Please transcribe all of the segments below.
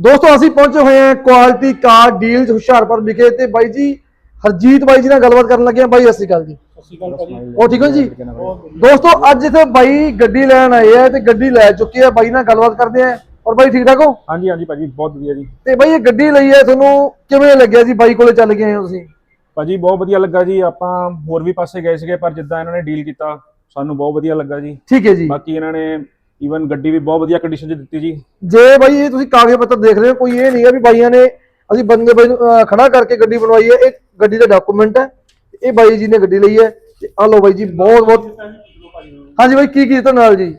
ਦੋਸਤੋ ਅਸੀਂ ਪਹੁੰਚੇ ਹੋਏ ਹਾਂ ਕੁਆਲਿਟੀ ਕਾਰ ਡੀਲਸ ਹੁਸ਼ਿਆਰਪੁਰ ਵਿਖੇ ਤੇ ਬਾਈ ਜੀ ਹਰਜੀਤ ਬਾਈ ਜੀ ਨਾਲ ਗੱਲਬਾਤ ਕਰਨ ਲੱਗੇ ਹਾਂ। ਬਾਈ ਸਤਿ ਸ਼੍ਰੀ ਅਕਾਲ ਜੀ। ਉਹ ਠੀਕ ਹੋ ਜੀ? ਦੋਸਤੋ ਅੱਜ ਇੱਥੇ ਬਾਈ ਗੱਡੀ ਲੈਣ ਆਏ ਆ ਤੇ ਗੱਡੀ ਲੈ ਚੁੱਕੇ ਆ। ਬਾਈ ਨਾਲ ਗੱਲਬਾਤ ਕਰਦੇ ਆ ਔਰ ਬਾਈ ਠੀਕ ਠਾਕ ਹੋ? ਹਾਂਜੀ ਹਾਂਜੀ ਭਾਜੀ ਬਹੁਤ ਵਧੀਆ ਜੀ। ਤੇ ਬਾਈ ਇਹ ਗੱਡੀ ਲਈ ਹੈ ਤੁਹਾਨੂੰ ਕਿਵੇਂ ਲੱਗਿਆ ਜੀ ਬਾਈ ਕੋਲੇ ਚੱਲ ਗਏ ਹੋ ਤੁਸੀਂ? ਭਾਜੀ ਬਹੁਤ ਵਧੀਆ ਲੱਗਾ ਜੀ। ਆਪਾਂ ਹੋਰ ਵੀ ਪਾਸੇ ਗਏ ਸੀਗੇ ਪਰ ਜਿੱਦਾਂ ਇਹਨਾਂ ਨੇ ਡੀਲ ਕੀਤਾ ਸਾਨੂੰ ਬਹੁਤ ਵਧੀਆ ਲੱਗਾ ਜੀ। ਠੀਕ ਹੈ ਜੀ। ਬਾਕੀ ਇਹਨਾਂ ਨੇ ਈਵਨ ਗੱਡੀ ਵੀ ਬਹੁਤ ਵਧੀਆ ਕੰਡੀਸ਼ਨ 'ਚ ਦਿੱਤੀ ਜੀ। ਜੇ ਬਾਈ ਇਹ ਤੁਸੀਂ ਕਾਗਜ਼ ਪੱਤਰ ਦੇਖ ਰਹੇ ਹੋ ਕੋਈ ਇਹ ਨਹੀਂ ਹੈ ਵੀ ਬਾਈਆਂ ਨੇ ਅਸੀਂ ਬੰਦੇ ਬਾਈ ਨੂੰ ਅਹ, ਖੜਾ ਕਰਕੇ ਗੱਡੀ ਬਣਵਾਈ ਹੈ ਇਹ ਗੱਡੀ ਦਾ ਡਾਕੂਮੈਂਟ ਹੈ ਇਹ ਬਾਈ ਜੀ ਨੇ ਗੱਡੀ ਲਈ ਹੈ ਤੇ ਆ ਲਓ ਬਾਈ ਜੀ ਬਹੁਤ ਬਹੁਤ ਹਾਂਜੀ ਬਾਈ ਕੀ ਕੀ ਦਿੱਤਾ ਨਾਲ ਜੀ?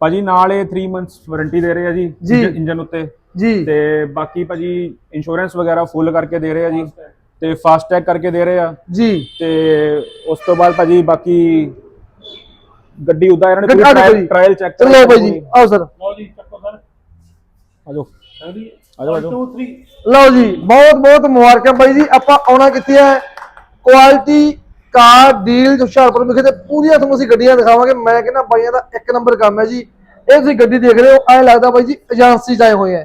ਭਾਜੀ ਨਾਲ ਇਹ 3 ਮੰਥਸ ਵਾਰੰਟੀ ਦੇ ਰਹੇ ਆ ਜੀ ਜੀ। ਇੰਜਨ ਉੱਤੇ। ਜੀ। ਤੇ ਬਾਕੀ ਭਾਜੀ ਇੰਸ਼ੋਰੈਂਸ ਵਗੈਰਾ ਫੁੱਲ ਕਰਕੇ ਦੇ ਰਹੇ ਆ ਜੀ ਤੇ ਫਾਸਟ ਟੈਗ ਕਰਕੇ ਦੇ ਰਹੇ ਆ। ਜੀ। ਤੇ ਉਸ ਤੋਂ ਬਾਅਦ ਭਾਜੀ ਬਾਕੀ ਗੱਡੀ ਉਦਾਂ ਇਹਨਾਂ ਨੇ ਪੂਰੀ। ਟ੍ਰਾਇਲ ਚੈੱਕ ਚਲੋ ਬਾਈ ਜੀ ਆਓ ਸਰ। ਲਓ ਜੀ ਚੱਕੋ ਸਰ। ਆਜੋ। ਆਜੋ ਆਜੋ। ਲਓ ਜੀ ਬਹੁਤ ਬਹੁਤ ਮੁਬਾਰਕਾਂ ਬਾਈ ਜੀ। ਆਪਾਂ ਆਉਣਾ ਕਿੱਥੇ ਹੈ ਕੁਆਲਿਟੀ ਕਾਰ ਡੀਲ ਹੁਸ਼ਿਆਰਪੁਰ ਵਿਖੇ ਤੇ ਪੂਰੀਆਂ ਤੁਹਾਨੂੰ ਅਸੀਂ ਗੱਡੀਆਂ ਦਿਖਾਵਾਂਗੇ। ਮੈਂ ਕਹਿੰਦਾ ਬਾਈਆਂ ਦਾ ਇੱਕ ਨੰਬਰ ਕੰਮ ਹੈ ਜੀ। ਇਹ ਤੁਸੀਂ ਗੱਡੀ ਦੇਖ ਰਹੇ ਹੋ। ਐਂ ਲੱਗਦਾ ਬਾਈ ਜੀ ਏਜੰਸੀ 'ਚ ਆਏ ਹੋਏ ਆ।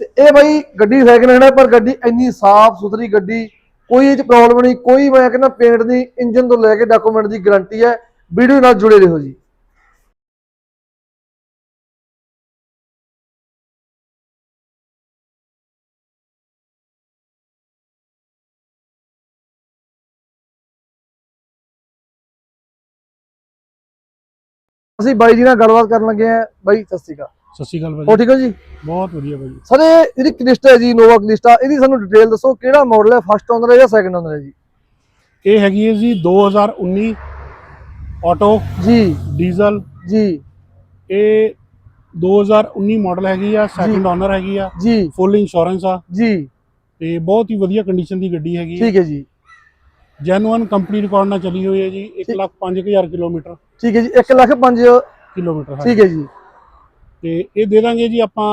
ਤੇ ਇਹ ਬਾਈ ਗੱਡੀ ਸੈਕਿੰਡ ਹੈਂਡ ਹੈ ਪਰ ਗੱਡੀ ਇੰਨੀ ਸਾਫ਼ ਸੁਥਰੀ ਗੱਡੀ ਕੋਈ ਇਹ 'ਚ ਪ੍ਰੋਬਲਮ ਨਹੀਂ ਕੋਈ ਮੈਂ ਕਹਿੰਦਾ ਪੇਂਟ ਦੀ ਇੰਜਨ ਤੋਂ ਲੈ ਕੇ ਡਾਕੂਮੈਂਟ ਦੀ ਗਾਰੰਟੀ ਹੈ। ਵੀਡੀਓ ਨਾਲ ਜੁੜੇ ਰਹੋ ਜੀ। ਅਸੀਂ ਬਾਈ ਜੀ ਨਾਲ ਗੱਲਬਾਤ ਕਰਨ ਲੱਗੇ ਆ ਬਾਈ ਸਤਿ ਸ਼੍ਰੀ ਅਕਾਲ। ਸਤਿ ਸ਼੍ਰੀ ਅਕਾਲ ਹੋ ਭਾਜੀ ਠੀਕ ਹੋ ਜੀ? ਬਹੁਤ ਵਧੀਆ ਭਾਜੀ ਸਰ ਇਹ ਜਿਹੜੀ ਕ੍ਰਿਸਟਾ ਹੈ ਜੀ ਨੋਵਾ ਕ੍ਰਿਸਟਾ ਇਹਦੀ ਸਾਨੂੰ ਡਿਟੇਲ ਦੱਸੋ ਕਿਹੜਾ ਮਾਡਲ ਹੈ ਫਸਟ ਓਨਰ ਹੈ ਜਾਂ ਸੈਕੰਡ ਓਨਰ ਹੈ ਜੀ? ਇਹ ਹੈਗੀ ਹੈ ਜੀ 2019 ਆਟੋ ਜੀ। ਡੀਜ਼ਲ। ਜੀ। ਇਹ 2019 ਮਾਡਲ ਹੈਗੀ ਆ ਸੈਕੰਡ ਓਨਰ ਹੈਗੀ ਆ ਜੀ। ਫੁੱਲ ਇੰਸ਼ੋਰੈਂਸ ਆ। ਜੀ। ਤੇ ਬਹੁਤ ਹੀ ਵਧੀਆ ਕੰਡੀਸ਼ਨ ਦੀ ਗੱਡੀ ਹੈਗੀ ਠੀਕ ਹੈ ਜੀ। ਜੈਨੂਅਨ ਕੰਪਨੀ ਰਿਕਾਰਡ ਨਾਲ ਚੱਲੀ ਹੋਈ ਹੈ ਜੀ 1 ਲੱਖ 5000 ਕਿਲੋਮੀਟਰ। ਠੀਕ ਹੈ ਜੀ 1 ਲੱਖ 5 ਕਿਲੋਮੀਟਰ ਠੀਕ ਹੈ ਜੀ। ਤੇ ਇਹ ਦੇ ਦਾਂਗੇ ਜੀ ਆਪਾਂ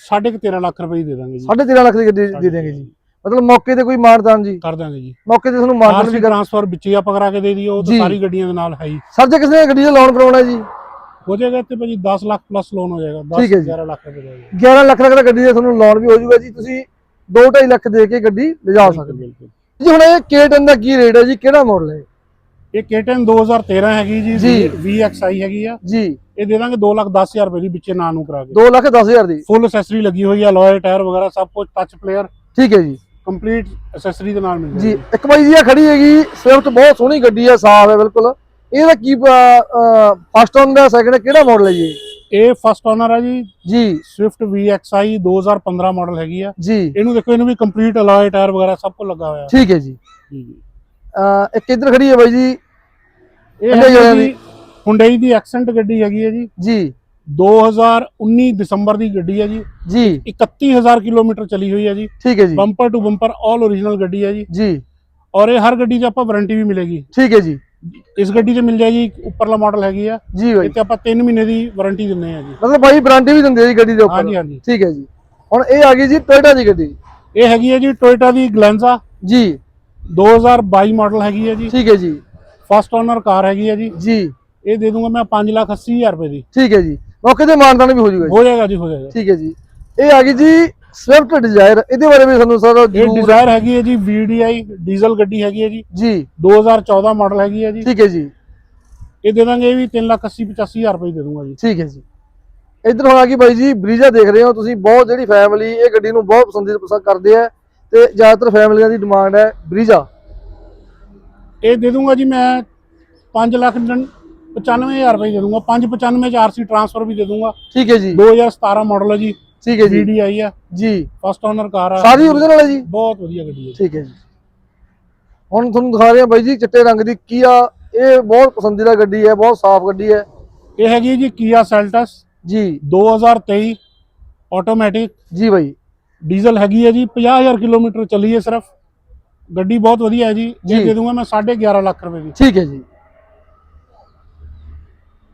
13.5 ਲੱਖ ਰੁਪਏ ਦੀ ਦਾਂਗੇ ਜੀ। 13.5 ਲੱਖ ਦੀ ਗੱਡੀ ਦੇ ਦੇਣਗੇ ਜੀ। ਮਤਲਬ ਮੌਕੇ ਤੇ ਕੋਈ ਮਾਨਦਾਨ ਜੀ। ਕਰ ਦਾਂਗੇ ਜੀ। ਮੌਕੇ ਤੇ ਤੁਹਾਨੂੰ ਮਾਨਦਾਨ ਵੀ ਟ੍ਰਾਂਸਫਰ ਵਿੱਚੇ ਆਪਾਂ ਕਰਾ ਕੇ ਦੇ ਦਈਏ ਉਹ। ਤਾਂ ਸਾਰੀ ਗੱਡੀਆਂ ਦੇ ਨਾਲ ਹੈ ਹੀ ਸਰ ਜੇ ਕਿਸੇ ਨੇ ਗੱਡੀ ਦਾ ਲੋਨ ਕਰਾਉਣਾ ਹੈ ਜੀ। ਹੋ ਜਾਏਗਾ ਤੇ ਭਾਜੀ 10 ਲੱਖ ਪਲੱਸ ਲੋਨ ਹੋ ਜਾਏਗਾ 10 ਠੀਕ ਹੈ ਜੀ। 11 ਲੱਖ ਰੁਪਏ ਦਾ ਹੋ ਜਾਏਗਾ। 11 ਲੱਖ ਤੱਕ ਦਾ ਗੱਡੀ ਦਾ ਤੁਹਾਨੂੰ ਲੋਨ ਵੀ ਹੋ ਜਾਊਗਾ ਜੀ। ਤੁਸੀਂ 2.5 ਲੱਖ ਦੇ ਕੇ ਗੱਡੀ ਲਿਜਾ ਸਕਦੇ ਹੋ। ਜੀ ਹੁਣ ਇਹ K10 ਦਾ ਕੀ ਰੇਟ ਹੈ ਜੀ? ਕਿਹੜਾ ਮਾਡਲ ਹੈ ਇਹ? K10 2013 ਹੈਗੀ ਜੀ ਜੀ। VXI ਹੈਗੀ ਆ। ਜੀ। ਇਹ ਦੇ ਦਾਂਗੇ 2 ਲੱਖ 10000 ਰੁਪਏ ਦੀ ਵਿੱਚੇ ਨਾਂ ਨੂੰ ਕਰਾ ਕੇ। 2 ਲੱਖ 10000 ਦੀ। ਫੁੱਲ ਐਕਸੈਸਰੀ ਲੱਗੀ ਹੋਈ ਆ ਲੋਇਰ ਟਾਇਰ ਵਗੈਰਾ ਸਭ ਕੁਝ ਟੱਚ ਪਲੇਅਰ ਠੀਕ ਹੈ ਜੀ। ਕੰਪਲੀਟ ਐਕਸੈਸਰੀ ਦੇ ਨਾਲ ਮਿਲ ਜੀ ਜਾਏਗੀ। ਇੱਕ ਬਾਈ ਜੀ ਆ ਖੜੀ ਹੈਗੀ ਸਵਿਫਟ ਬਹੁਤ ਸੋਹਣੀ ਗੱਡੀ ਹੈ ਸਾਫ਼ ਹੈ ਬਿਲਕੁਲ। ਇਹਦਾ ਕੀ ਫਸਟ ਓਨ ਦਾ ਸੈਕਿੰਡ ਕਿਹੜਾ ਮਾਡਲ ਹੈ ਜੀ ਇਹ? ਫਸਟ ਓਨਰ ਆ ਜੀ। ਜੀ। ਸਵਿਫਟ VXI 2015 ਮਾਡਲ ਹੈਗੀ ਆ। ਜੀ। ਇਹਨੂੰ ਦੇਖੋ ਇਹਨੂੰ ਵੀ ਕੰਪਲੀਟ ਅਲੋਏ ਟਾਇਰ ਵਗੈਰਾ ਸਭ ਕੁਝ ਲੱਗਾ ਹੋਇਆ। ਠੀਕ ਹੈ ਜੀ। ਜੀ ਜੀ। ਅਹ ਇੱਕ ਇੱਧਰ ਖੜੀ ਹੈ ਬਾਈ ਜੀ। ਇਹ ਹੈਗੀ। ਜੀ ਦੀ। ਐਕਸੈਂਟ ਗੱਡੀ ਹੈਗੀ ਹੈ ਜੀ। ਜੀ। 2019 ਦਸੰਬਰ ਦੀ ਗੱਡੀ ਹੈ ਜੀ ਜੀ 31000 ਕਿਲੋਮੀਟਰ ਚਲੀ ਹੋਈ ਹੈ ਜੀ ਠੀਕ ਹੈ ਜੀ bumper to bumper all original ਗੱਡੀ ਹੈ ਜੀ ਜੀ ਔਰ ਇਹ ਹਰ ਗੱਡੀ 'ਚ ਆਪਾਂ ਵਾਰੰਟੀ ਵੀ ਮਿਲੇਗੀ ਠੀਕ ਹੈ ਜੀ ਇਸ ਗੱਡੀ 'ਚ ਮਿਲ ਜਾਏਗੀ ਉੱਪਰਲਾ ਮਾਡਲ ਹੈਗੀ ਆ ਜੀ ਬਾਈ ਤੇ ਆਪਾਂ 3 ਮਹੀਨੇ ਦੀ ਵਾਰੰਟੀ ਦਿੰਦੇ ਆ ਜੀ ਮਤਲਬ ਬਾਈ ਵਾਰੰਟੀ ਵੀ ਦਿੰਦੇ ਆ ਜੀ ਗੱਡੀ ਦੇ ਉੱਪਰ ਹਾਂਜੀ ਹਾਂਜੀ ਠੀਕ ਹੈ ਜੀ ਹੁਣ ਇਹ ਆ ਗਈ ਜੀ ਟੋਇਟਾ ਦੀ ਗੱਡੀ ਇਹ ਹੈਗੀ ਹੈ ਜੀ ਟੋਇਟਾ ਦੀ ਗਲੈਂਜ਼ਾ ਜੀ 2022 ਮਾਡਲ ਹੈਗੀ ਹੈ ਜੀ ਠੀਕ ਹੈ ਜੀ ਫਸਟ ਓਨਰ ਕਾਰ ਹੈਗੀ ਹੈ ਜੀ ਜੀ ਇਹ ਦੇ ਦੂੰਗਾ ਮੈਂ 5 ਲੱਖ 80 ਹਜ਼ਾਰ ਰੁਪਏ ਦੀ ਠੀਕ ਹੈ ਜੀ ਮੌਕੇ ਤੇ ਮਾਨਦਾਨ ਵੀ ਹੋ ਜਾਊਗਾ ਜੀ। ਹੋ ਜਾਏਗਾ ਜੀ ਹੋ ਜਾਏਗਾ। ਠੀਕ ਹੈ ਜੀ। ਇਹ ਆ ਗਈ ਜੀ ਸਵਿਫਟ ਡਿਜ਼ਾਇਰ। ਇਹਦੇ ਬਾਰੇ ਵੀ ਸਾਨੂੰ ਸਰ ਇਹ ਜ਼ਰੂਰ ਡਿਜ਼ਾਇਰ ਹੈਗੀ ਹੈ ਜੀ VDI ਡੀਜ਼ਲ ਗੱਡੀ ਹੈਗੀ ਹੈ ਜੀ। ਜੀ। 2014 ਮਾਡਲ ਹੈਗੀ ਹੈ ਜੀ। ਠੀਕ ਹੈ ਜੀ। ਇਹ ਦੇ ਦਾਂਗੇ ਇਹ ਵੀ 3 ਲੱਖ 80 85 ਹਜ਼ਾਰ ਰੁਪਏ ਦੀ ਦੇ ਦੂੰਗਾ ਜੀ। ਠੀਕ ਹੈ ਜੀ। ਇੱਧਰ ਹੁਣ ਆ ਗਈ ਬਾਈ ਜੀ ਬਰੀਜਾ ਦੇਖ ਰਹੇ ਹੋ ਤੁਸੀਂ। ਬਹੁਤ ਜਿਹੜੀ ਫੈਮਿਲੀ ਇਹ ਗੱਡੀ ਨੂੰ ਬਹੁਤ ਪਸੰਦ ਪਸੰਦ ਕਰਦੇ ਆ ਤੇ ਜ਼ਿਆਦਾਤਰ ਫੈਮਲੀਆਂ ਦੀ ਡਿਮਾਂਡ ਹੈ ਬਰੀਜਾ। ਇਹ ਦੇ ਦੂੰਗਾ ਜੀ ਮੈਂ 5 ਲੱਖ 95000 ਰੁਪਏ ਦੇ ਦੂੰਗਾ 595 ਚ ਆਰਸੀ ਟ੍ਰਾਂਸਫਰ ਵੀ ਦੇ ਦੂੰਗਾ। ਠੀਕ ਹੈ ਜੀ। 2017 ਮਾਡਲ ਹੈ ਜੀ ਠੀਕ ਹੈ ਜੀ। VDI ਆ। ਜੀ। ਫਸਟ ਓਨਰ ਕਾਰ ਆ। ਸਾਰੀ ਓਰੀਜਨਲ ਹੈ ਜੀ? ਬਹੁਤ ਵਧੀਆ ਗੱਡੀ ਹੈ ਠੀਕ ਹੈ ਜੀ। ਹੁਣ ਤੁਹਾਨੂੰ ਦਿਖਾ ਰਹੇ ਹਾਂ ਬਾਈ ਜੀ ਚਿੱਟੇ ਰੰਗ ਦੀ ਕੀਆ ਇਹ ਬਹੁਤ ਪਸੰਦੀਦਾ ਗੱਡੀ ਹੈ ਬਹੁਤ ਸਾਫ਼ ਗੱਡੀ ਹੈ। ਇਹ ਹੈਗੀ ਜੀ Kia Seltos ਜੀ। 2023 ਆਟੋਮੈਟਿਕ ਜੀ ਬਾਈ। ਡੀਜ਼ਲ ਹੈਗੀ ਹੈ ਜੀ 50000 ਕਿਲੋਮੀਟਰ ਚੱਲੀ ਹੈ ਸਿਰਫ। ਗੱਡੀ ਬਹੁਤ ਵਧੀਆ ਹੈ ਜੀ। ਜੀ। ਦੇ ਦੂੰਗਾ ਮੈਂ 11.5 ਲੱਖ ਰੁਪਏ ਦੀ। ਠੀਕ ਹੈ ਜੀ।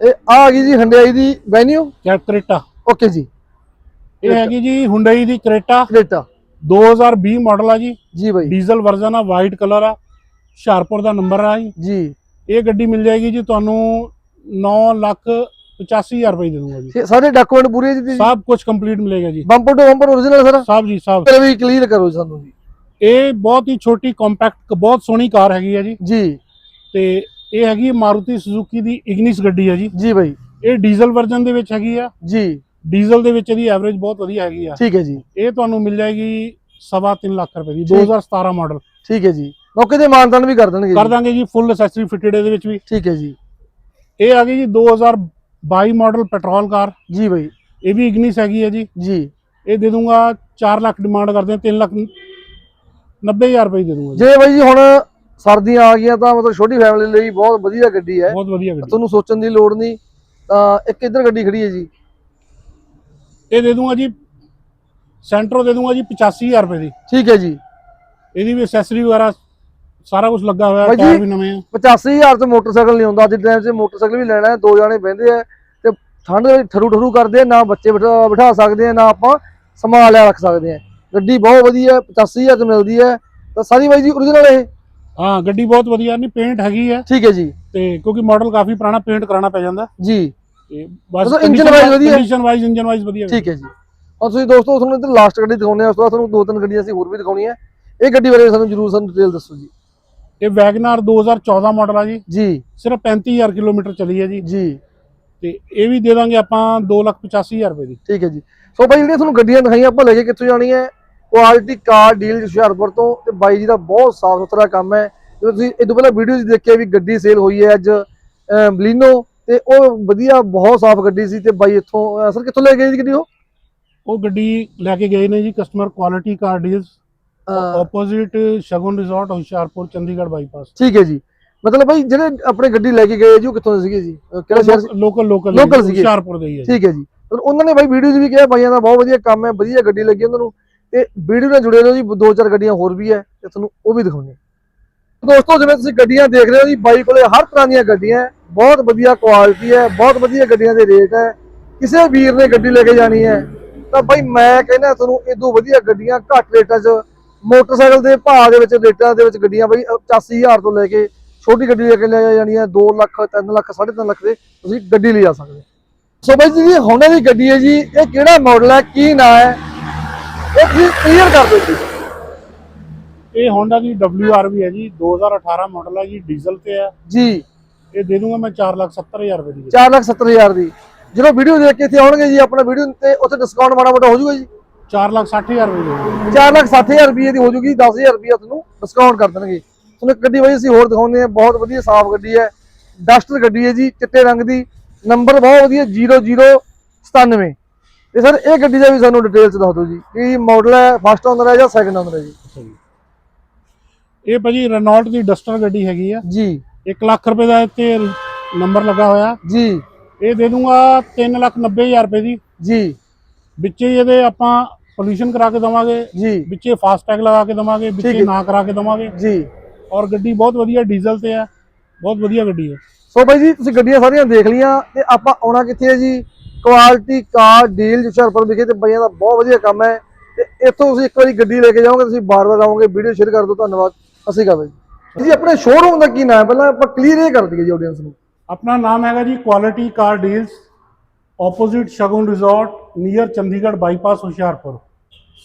ਇਹ ਆ ਆ ਗਈ ਜੀ ਹੰਡਾਈ ਦੀ ਵੈਨਿਊ? ਕੈਟ ਕ੍ਰੇਟਾ। ਓਕੇ ਜੀ। ਇਹ ਹੈਗੀ ਜੀ Hyundai ਦੀ ਕ੍ਰੇਟਾ। ਕ੍ਰੇਟਾ। 2020 ਮਾਡਲ ਆ ਜੀ। ਜੀ ਬਾਈ। ਡੀਜ਼ਲ ਵਰਜ਼ਨ ਆ ਵਾਈਟ ਕਲਰ ਆ। ਹੁਸ਼ਿਆਰਪੁਰ ਦਾ ਨੰਬਰ ਆ ਜੀ। ਜੀ। ਇਹ ਗੱਡੀ ਮਿਲ ਜਾਏਗੀ ਜੀ ਤੁਹਾਨੂੰ 9 ਲੱਖ 85000 ਰੁਪਏ ਦੇ ਦੂੰਗਾ ਜੀ। ਸਾਰੇ ਡਾਕੂਮੈਂਟ ਪੂਰੇ ਜੀ ਸਭ ਕੁਝ ਕੰਪਲੀਟ ਮਿਲੇਗਾ ਜੀ। Bumper to bumper original sir? ਸਭ ਜੀ ਸਭ। ਫਿਰ ਵੀ ਕਲੀਅਰ ਕਰੋ ਜੀ ਸਾਨੂੰ ਜੀ। ਇਹ ਬਹੁਤ ਹੀ ਛੋਟੀ ਕੰਪੈਕਟ ਬਹੁਤ ਸੋਹਣੀ ਕਾਰ ਹੈਗੀ ਹੈ ਜੀ। ਜੀ। ਤੇ ਇਹ ਹੈਗੀ ਮਾਰੂਤੀ ਸੁਜ਼ੂਕੀ ਦੀ ਇਗਨਿਸ ਗੱਡੀ ਹੈ ਜੀ। ਜੀ ਬਾਈ। ਇਹ ਡੀਜ਼ਲ ਵਰਜ਼ਨ ਦੇ ਵਿੱਚ ਹੈਗੀ ਆ। ਜੀ। ਡੀਜ਼ਲ ਦੇ ਵਿੱਚ ਇਹਦੀ ਐਵਰੇਜ ਬਹੁਤ ਵਧੀਆ ਹੈਗੀ ਆ। ਠੀਕ ਹੈ ਜੀ। ਇਹ ਤੁਹਾਨੂੰ ਮਿਲ ਜਾਏਗੀ ਸਵਾ ਤਿੰਨ ਲੱਖ ਰੁਪਏ ਦੀ ਠੀਕ। 2017 ਮਾਡਲ ਠੀਕ ਹੈ ਜੀ। ਮੌਕੇ ਤੇ ਮਾਨਤਾਨ ਵੀ ਕਰ ਦੇਣਗੇ ਕਰ। ਦਾਂਗੇ ਜੀ ਫੁੱਲ ਅਸੈਸਰੀ ਫਿਟਡ ਇਹਦੇ ਵਿੱਚ ਵੀ। ਠੀਕ ਹੈ ਜੀ। ਇਹ ਆ ਗਈ ਜੀ 2022 ਮਾਡਲ ਪੈਟਰੋਲ ਕਾਰ ਜੀ ਬਾਈ। ਇਹ ਵੀ ਇਗਨਿਸ ਹੈਗੀ ਹੈ ਜੀ। ਜੀ। ਇਹ ਦੇ ਦੂੰਗਾ 4 ਲੱਖ ਡਿਮਾਂਡ ਕਰਦੇ ਆ 3 ਲੱਖ 90000 ਰੁਪਏ ਦੇ ਦੂੰਗਾ ਜੀ। ਜੇ ਬਾਈ ਜੀ ਹੁਣ ਸਰਦੀਆਂ ਆ ਗਈਆਂ ਤਾਂ ਮਤਲਬ ਛੋਟੀ ਫੈਮਿਲੀ ਲਈ ਬਹੁਤ ਵਧੀਆ ਗੱਡੀ ਹੈ। ਬਹੁਤ ਵਧੀਆ ਗੱਡੀ। ਤੁਹਾਨੂੰ ਸੋਚਣ ਦੀ ਲੋੜ ਨਹੀਂ। ਤਾਂ ਇੱਕ ਇੱਧਰ ਗੱਡੀ ਖੜੀ ਹੈ ਜੀ। ਇਹ ਦੇ ਦੂੰਗਾ ਜੀ ਸੈਂਟਰੋ ਦੇ ਦੂੰਗਾ ਜੀ 85000 ਰੁਪਏ ਦੀ। ਠੀਕ ਹੈ ਜੀ। ਇਹਦੀ ਵੀ ਅਸੈਸਰੀ ਵਗੈਰਾ ਸਾਰਾ ਕੁਝ ਲੱਗਾ ਹੋਇਆ ਟਾਇਰ ਵੀ ਨਵੇਂ ਆ। 85000 ਤੇ ਮੋਟਰਸਾਈਕਲ ਨਹੀਂ ਹੁੰਦਾ ਅੱਜ ਦੇ ਟਾਈਮ 'ਚ ਮੋਟਰਸਾਈਕਲ ਵੀ ਲੈਣਾ ਹੈ ਦੋ ਜਾਣੇ ਬਹਿੰਦੇ ਆ ਤੇ ਠੰਡ ਦੇ ਠਰੂ ਠਰੂ ਕਰਦੇ ਆ ਨਾ ਬੱਚੇ ਬਿਠਾ ਸਕਦੇ ਆ ਨਾ ਆਪਾਂ ਸੰਭਾਲਿਆ ਰੱਖ ਸਕਦੇ ਆ। ਗੱਡੀ ਬਹੁਤ ਵਧੀਆ 85000 ਚ ਮਿਲਦੀ ਹੈ। ਤਾਂ ਸਾਰੀ ਬਾਈ ਜੀ origignal ਇਹ? ਹਾਂ ਗੱਡੀ ਬਹੁਤ ਵਧੀਆ ਨਹੀਂ ਪੇਂਟ ਹੈਗੀ ਹੈ। ਠੀਕ ਹੈ ਜੀ। ਤੇ ਕਿਉਂਕਿ ਮਾਡਲ ਕਾਫੀ ਪੁਰਾਣਾ ਪੇਂਟ ਕਰਾਉਣਾ ਪੈ ਜਾਂਦਾ। ਜੀ। ਤੇ ਬਸ ਮਤਲਬ engine wise ਵਧੀਆ ਹੈ? ਕੰਡੀਸ਼ਨ ਵਾਈਜ਼ ਇੰਜਨ ਵਾਈਜ਼ ਵਧੀਆ। ਠੀਕ ਹੈ ਜੀ। ਹੁਣ ਤੁਸੀਂ ਦੋਸਤੋ ਤੁਹਾਨੂੰ ਇੱਧਰ ਲਾਸਟ ਗੱਡੀ ਦਿਖਾਉਂਦੇ ਆ ਉਸ ਤੋਂ ਬਾਅਦ ਤੁਹਾਨੂੰ ਦੋ ਤਿੰਨ ਗੱਡੀਆਂ ਅਸੀਂ ਹੋਰ ਵੀ ਦਿਖਾਉਣੀਆਂ ਇਹ ਗੱਡੀ ਬਾਰੇ ਸਾਨੂੰ ਜਰੂਰ ਸਾਨੂੰ ਡਿਟੇਲ ਦੱਸੋ ਜੀ। ਇਹ ਵੈਗਨਾਰ 2014 ਮਾਡਲ ਆ ਜੀ। ਜੀ। ਸਿਰਫ 35000 ਕਿਲੋਮੀਟਰ ਚੱਲੀ ਹੈ ਜੀ। ਜੀ। ਤੇ ਇਹ ਵੀ ਦੇ ਦਾਂਗੇ ਆਪਾਂ 285000 ਰੁਪਏ ਦੀ। ਠੀਕ ਹੈ ਜੀ। ਸੋ ਬਾਈ ਜਿਹੜੀਆਂ ਤੁਹਾਨੂੰ ਗੱਡੀਆਂ ਦਿਖਾਈਆਂ ਆਪਾਂ ਲੈ ਕੇ ਕਿੱਥੋਂ ਜਾਣੀ ਹੈ? ਕੁਆਲਿਟੀ ਕਾਰ ਡੀਲ ਹੁਸ਼ਿਆਰਪੁਰ ਤੋਂ ਤੇ ਬਾਈ ਜੀ ਦਾ ਬਹੁਤ ਸਾਫ਼ ਸੁਥਰਾ ਕੰਮ ਹੈ। ਜਿਵੇਂ ਤੁਸੀਂ ਇਹ ਤੋਂ ਪਹਿਲਾਂ ਵੀਡੀਓ 'ਚ ਦੇਖਿਆ ਵੀ ਗੱਡੀ ਸੇਲ ਹੋਈ ਹੈ ਅੱਜ ਬਲੀਨੋ ਤੇ ਉਹ ਵਧੀਆ ਬਹੁਤ ਸਾਫ਼ ਗੱਡੀ ਸੀ ਤੇ ਬਾਈ ਇੱਥੋਂ ਸਰ ਕਿੱਥੋਂ ਲੈ ਗਏ ਜੀ ਗੱਡੀ ਉਹ? ਉਹ ਗੱਡੀ ਲੈ ਕੇ ਗਏ ਨੇ ਜੀ customer quality car deals opposite Shagun resort Hoshiarpur Chandigarh bypass ਠੀਕ ਹੈ ਜੀ। ਮਤਲਬ ਬਾਈ ਜਿਹੜੇ ਆਪਣੇ ਗੱਡੀ ਲੈ ਕੇ ਗਏ ਜੀ ਉਹ ਕਿੱਥੋਂ ਦੇ ਸੀਗੇ ਜੀ? ਕਿਹੜਾ ਸ਼ਹਿਰ ਲੋਕਲ ਲੋਕਲ ਸੀਗੇ। ਹੁਸ਼ਿਆਰਪੁਰ ਦੇ ਹੀ ਹੈ। ਠੀਕ ਹੈ ਜੀ। ਉਹਨਾਂ ਨੇ ਬਾਈ ਵੀਡੀਓ 'ਚ ਵੀ ਕਿਹਾ ਬਾਈਆਂ ਦਾ ਬਹੁਤ ਵਧੀਆ ਕੰਮ ਹੈ ਵਧੀਆ ਗੱਡੀ ਲੱਗੀ ਉਹਨਾਂ ਨੂੰ। ਤੇ ਵੀਡੀਓ ਨਾਲ ਜੁੜੇ ਰਹੋ ਜੀ, ਦੋ ਚਾਰ ਗੱਡੀਆਂ ਹੋਰ ਵੀ ਹੈ ਤੇ ਤੁਹਾਨੂੰ ਉਹ ਵੀ ਦਿਖਾਉਂਦੇ ਹਾਂ। ਦੋਸਤੋ, ਜਿਵੇਂ ਤੁਸੀਂ ਗੱਡੀਆਂ ਦੇਖ ਰਹੇ ਹੋ ਜੀ, ਬਾਈ ਕੋਲੇ ਹਰ ਤਰ੍ਹਾਂ ਦੀਆਂ ਗੱਡੀਆਂ ਬਹੁਤ ਵਧੀਆ ਕੁਆਲਿਟੀ ਹੈ, ਬਹੁਤ ਵਧੀਆ ਗੱਡੀਆਂ ਦੇ ਰੇਟ ਹੈ। ਕਿਸੇ ਵੀਰ ਨੇ ਗੱਡੀ ਲੈ ਕੇ ਜਾਣੀ ਹੈ, ਤਾਂ ਬਾਈ ਮੈਂ ਕਹਿੰਦਾ ਤੁਹਾਨੂੰ ਇਦੋਂ ਵਧੀਆ ਗੱਡੀਆਂ ਘੱਟ ਰੇਟਾਂ 'ਚ, ਮੋਟਰਸਾਈਕਲ ਦੇ ਭਾਅ ਦੇ ਵਿੱਚ, ਰੇਟਾਂ ਦੇ ਵਿੱਚ ਗੱਡੀਆਂ ਬਾਈ 85000 ਤੋਂ ਲੈ ਕੇ ਛੋਟੀ ਗੱਡੀ ਲੈ ਕੇ ਲੈ ਜਾਣੀਆਂ 2 ਲੱਖ 3 ਲੱਖ 3.5 ਲੱਖ ਦੇ ਤੁਸੀਂ ਗੱਡੀ ਲੈ ਜਾ ਸਕਦੇ ਹੋ। ਸੋ ਬਾਈ ਜੀ ਇਹ Honda ਦੀ ਗੱਡੀ ਹੈ ਜੀ, ਇਹ ਕਿਹੜਾ ਮਾਡਲ ਹੈ, ਕੀ ਨਾਂ ਹੈ? ਇਹ ਤੁਸੀਂ ਕਲੀਅਰ ਕਰ ਦਿਓ ਜੀ। ਇਹ Honda ਦੀ WRV ਹੈ ਜੀ 2018 ਮਾਡਲ ਹੈ ਜੀ ਡੀਜ਼ਲ ਤੇ ਹੈ ਜੀ। ਇਹ ਦੇ ਦੂੰਗਾ ਮੈਂ 470000 ਰੁਪਏ ਦੀ। 470000 ਦੀ। ਜਦੋਂ ਵੀਡੀਓ ਦੇਖ ਕੇ ਇੱਥੇ ਆਉਣਗੇ ਜੀ ਆਪਣਾ ਵੀਡੀਓ ਤੇ ਉੱਥੇ ਡਿਸਕਾਊਂਟ ਮਾੜਾ ਮੋਟਾ ਹੋ ਜਾਊਗਾ ਜੀ। 460000 ਰੁਪਏ ਦੀ 460000 ਰੁਪਏ ਦੀ ਹੋ ਜੂਗੀ 10000 ਰੁਪਏ ਤੁਹਾਨੂੰ ਡਿਸਕਾਊਂਟ ਕਰ ਦੇਣਗੇ। ਤੁਹਾਨੂੰ ਇੱਕ ਗੱਡੀ ਬਾਈ ਅਸੀਂ ਹੋਰ ਦਿਖਾਉਂਦੇ ਹਾਂ ਬਹੁਤ ਵਧੀਆ ਸਾਫ਼ ਗੱਡੀ ਹੈ। ਡਸਟਰ ਗੱਡੀ ਹੈ ਜੀ ਚਿੱਟੇ ਰੰਗ ਦੀ। ਨੰਬਰ ਬਹੁਤ ਵਧੀਆ 0097 ਤੇ ਸਰ ਇਹ ਗੱਡੀ ਦਾ ਵੀ ਸਾਨੂੰ ਡਿਟੇਲਸ ਦੱਸ ਦਿਓ ਜੀ ਕੀ ਮਾਡਲ ਹੈ ਫਸਟ ਓਨਰ ਹੈ ਜਾਂ ਸੈਕੰਡ ਓਨਰ ਹੈ ਜੀ? ਇਹ ਭਾਜੀ ਰੈਨੋਲਟ ਦੀ ਡਸਟਰ ਗੱਡੀ ਹੈਗੀ ਆ। ਜੀ। 1 ਲੱਖ ਰੁਪਏ ਦਾ ਇੱਥੇ ਨੰਬਰ ਲੱਗਾ ਹੋਇਆ। ਜੀ। ਇਹ ਦੇ ਦੂੰਗਾ 390000 ਰੁਪਏ ਦੀ। ਜੀ। ਵਿੱਚੇ ਹੀ ਇਹਦੇ ਆਪਾਂ ਪੋਲੂਸ਼ਨ ਕਰਾ ਕੇ ਦਵਾਂਗੇ। ਜੀ। ਵਿੱਚੇ ਫਾਸਟ ਟੈਗ ਲਗਾ ਕੇ ਦਵਾਂਗੇ ਵਿੱਚੇ। ਨਾ ਕਰਾ ਕੇ ਦਵਾਂਗੇ। ਜੀ। ਔਰ ਗੱਡੀ ਬਹੁਤ ਵਧੀਆ ਡੀਜ਼ਲ ਤੇ ਹੈ ਬਹੁਤ ਵਧੀਆ ਗੱਡੀ ਹੈ। ਸੋ ਬਾਈ ਜੀ ਤੁਸੀਂ ਗੱਡੀਆਂ ਸਾਰੀਆਂ ਦੇਖ ਲੀਆਂ ਤੇ ਆਪਾਂ ਆਉਣਾ ਕਿੱਥੇ ਹੈ ਜੀ? ਕੁਆਲਿਟੀ ਕਾਰ ਡੀਲ ਹੁਸ਼ਿਆਰਪੁਰ ਵਿਖੇ ਤੇ ਬਾਈਆਂ ਦਾ ਬਹੁਤ ਵਧੀਆ ਕੰਮ ਹੈ ਤੇ ਇੱਥੋਂ ਤੁਸੀਂ ਇੱਕ ਵਾਰੀ ਗੱਡੀ ਲੈ ਕੇ ਜਾਓਗੇ ਤੁਸੀਂ ਬਾਰ-ਬਾਰ ਆਓਗੇ ਵੀਡੀਓ ਸ਼ੇਅਰ ਕਰ ਦਿਓ ਧੰਨਵਾਦ ਅਸੀਂ ਕਹਾਂ ਜੀ। ਜੀ ਆਪਣੇ ਸ਼ੋਰੂਮ ਦਾ ਕੀ ਨਾਮ ਹੈ? ਪਹਿਲਾਂ ਆਪਾਂ ਕਲੀਅਰ ਇਹ ਕਰ ਦਈਏ ਜੀ ਆਡੀਅנס ਨੂੰ। ਆਪਣਾ ਨਾਮ ਹੈਗਾ ਜੀ quality car deals opposite Shagun resort near Chandigarh bypass Hoshiarpur.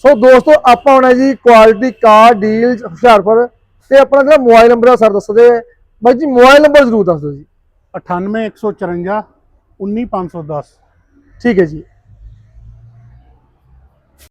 So ਦੋਸਤੋ ਆਪਾਂ ਆਉਣਾ ਜੀ ਕੁਆਲਿਟੀ ਕਾਰ ਡੀਲ ਹੁਸ਼ਿਆਰਪੁਰ ਤੇ ਆਪਣਾ ਜਿਹੜਾ ਮੋਬਾਈਲ ਨੰਬਰ ਆ ਸਰ ਦੱਸਦੇ ਬਾਈ ਜੀ ਮੋਬਾਈਲ ਨੰਬਰ ਜ਼ਰੂਰ ਦੱਸ ਦਿਓ ਜੀ। 98154 19510 ਠੀਕ ਹੈ ਜੀ।